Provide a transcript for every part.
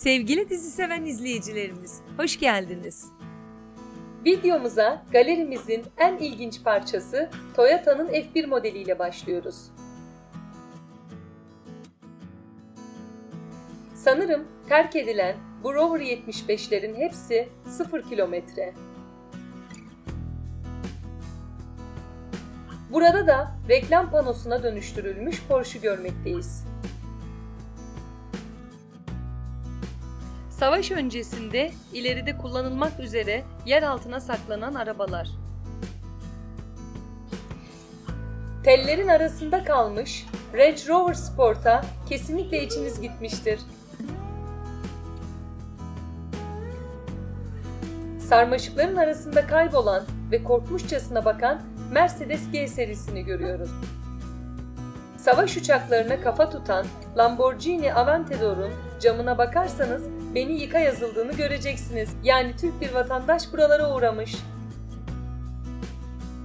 Sevgili dizi seven izleyicilerimiz, hoş geldiniz. Videomuza galerimizin en ilginç parçası Toyota'nın F1 modeliyle başlıyoruz. Sanırım terk edilen bu Rover 75'lerin hepsi 0 kilometre. Burada da reklam panosuna dönüştürülmüş Porsche'u görmekteyiz. Savaş öncesinde ileride kullanılmak üzere yer altına saklanan arabalar. Tellerin arasında kalmış Range Rover Sport'a kesinlikle içiniz gitmiştir. Sarmaşıkların arasında kaybolan ve korkmuşçasına bakan Mercedes G serisini görüyoruz. Savaş uçaklarına kafa tutan Lamborghini Aventador'un camına bakarsanız beni yıka yazıldığını göreceksiniz. Yani Türk bir vatandaş buralara uğramış.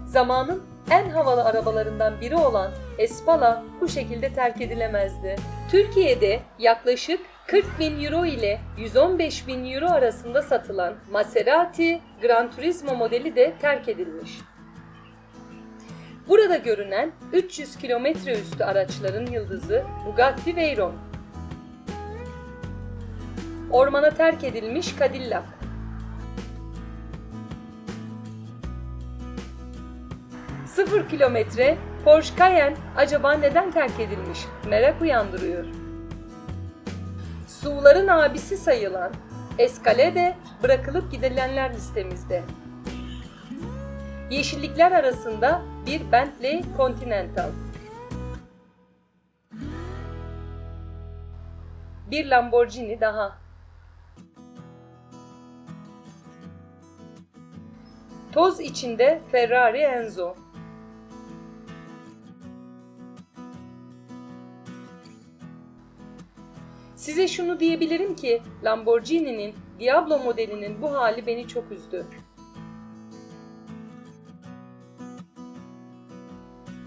Zamanın en havalı arabalarından biri olan Espala bu şekilde terk edilemezdi. Türkiye'de yaklaşık 40 bin euro ile 115 bin euro arasında satılan Maserati Gran Turismo modeli de terk edilmiş. Burada görünen 300 kilometre üstü araçların yıldızı Bugatti Veyron. Ormana terk edilmiş Cadillac. Sıfır kilometre Porsche Cayenne acaba neden terk edilmiş? Merak uyandırıyor. Suların abisi sayılan Escalade bırakılıp gidilenler listemizde. Yeşillikler arasında bir Bentley Continental. Bir Lamborghini daha. Toz içinde Ferrari Enzo. Size şunu diyebilirim ki Lamborghini'nin Diablo modelinin bu hali beni çok üzdü.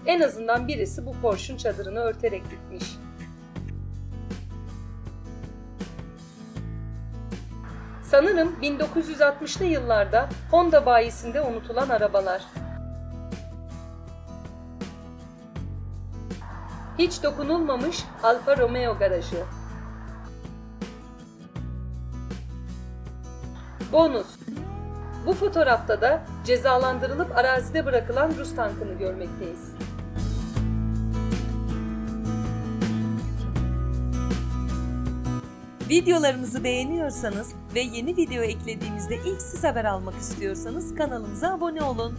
En azından birisi bu Porsche'un çadırını örterek gitmiş. Sanırım 1960'lı yıllarda Honda bayisinde unutulan arabalar. Hiç dokunulmamış Alfa Romeo garajı. Bonus. Bu fotoğrafta da cezalandırılıp arazide bırakılan Rus tankını görmekteyiz. Videolarımızı beğeniyorsanız ve yeni video eklediğimizde ilk siz haber almak istiyorsanız kanalımıza abone olun.